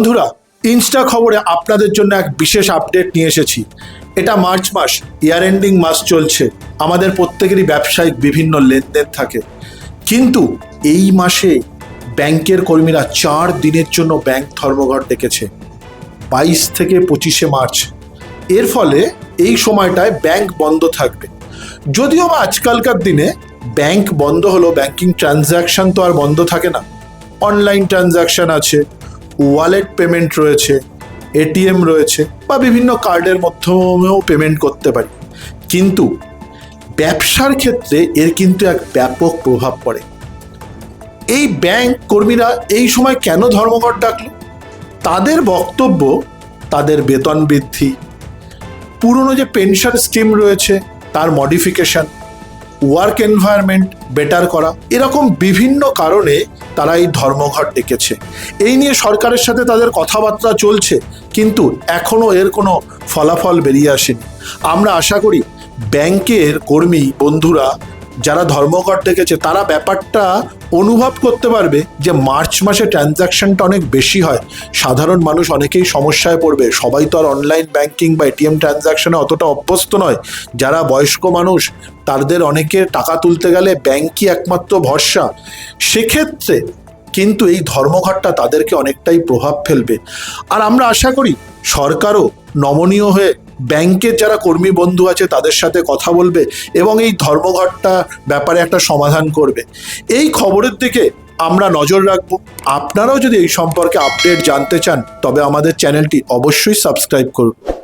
বন্ধুরা, ইনস্টা খবরে আপনাদের জন্য এক বিশেষ আপডেট নিয়ে এসেছি। এটা মার্চ মাস, ইয়ার এন্ডিং মাস চলছে। আমাদের প্রত্যেকেরই ব্যবসায়িক বিভিন্ন লেনদেন থাকে। কিন্তু এই মাসে ব্যাংকের কর্মীরা চার দিনের জন্য ব্যাংক ধর্মঘট ডেকেছে বাইশ থেকে পঁচিশে মার্চ। এর ফলে এই সময়টায় ব্যাংক বন্ধ থাকবে। যদিও বা আজকালকার দিনে ব্যাংক বন্ধ হলো ব্যাংকিং ট্রানজ্যাকশন তো আর বন্ধ থাকে না। অনলাইন ট্রানজ্যাকশন আছে ওয়ালেট পেমেন্ট রয়েছে এটিএম রয়েছে বা বিভিন্ন কার্ডের মাধ্যমেও পেমেন্ট করতে পারি। কিন্তু ব্যবসার ক্ষেত্রে এর কিন্তু এক ব্যাপক প্রভাব পড়ে। এই ব্যাংক কর্মীরা এই সময় কেন ধর্মঘট ডাকলো? তাদের বক্তব্য, তাদের বেতন বৃদ্ধি, পুরনো যে পেনশন স্কিম রয়েছে, তার মডিফিকেশন ওয়ার্ক এনভায়রনমেন্ট বেটার করা। এরকম বিভিন্ন কারণে তারা এই ধর্মঘট ডেকেছে এই নিয়ে সরকারের সাথে তাদের কথাবার্তা চলছে, কিন্তু এখনও এর কোনো ফলাফল বেরিয়ে আসেনি। আমরা আশা করি ব্যাংকের কর্মী বন্ধুরা যারা ধর্মঘট ডেকেছে তারা ব্যাপারটা অনুভব করতে পারবে যে মার্চ মাসে ট্রানজ্যাকশনটা অনেক বেশি হয়। সাধারণ মানুষ অনেকেই সমস্যায় পড়বে। সবাই তো আর অনলাইন ব্যাংকিং বা এটিএম ট্রানজ্যাকশনে অতটা অভ্যস্ত নয়। যারা বয়স্ক মানুষ, তাদের অনেকে টাকা তুলতে গেলে ব্যাংকই একমাত্র ভরসা। সেক্ষেত্রে কিন্তু এই ধর্মঘটটা তাদেরকে অনেকটাই প্রভাব ফেলবে। আর আমরা আশা করি, সরকারও নমনীয় হয়ে ব্যাংকের যারা কর্মী বন্ধু আছে তাদের সাথে কথা বলবে এবং এই ধর্মঘটটা ব্যাপারে একটা সমাধান করবে। এই খবরের দিকে আমরা নজর রাখব। আপনারাও যদি এই সম্পর্কে আপডেট জানতে চান, তবে আমাদের চ্যানেলটি অবশ্যই সাবস্ক্রাইব করুন।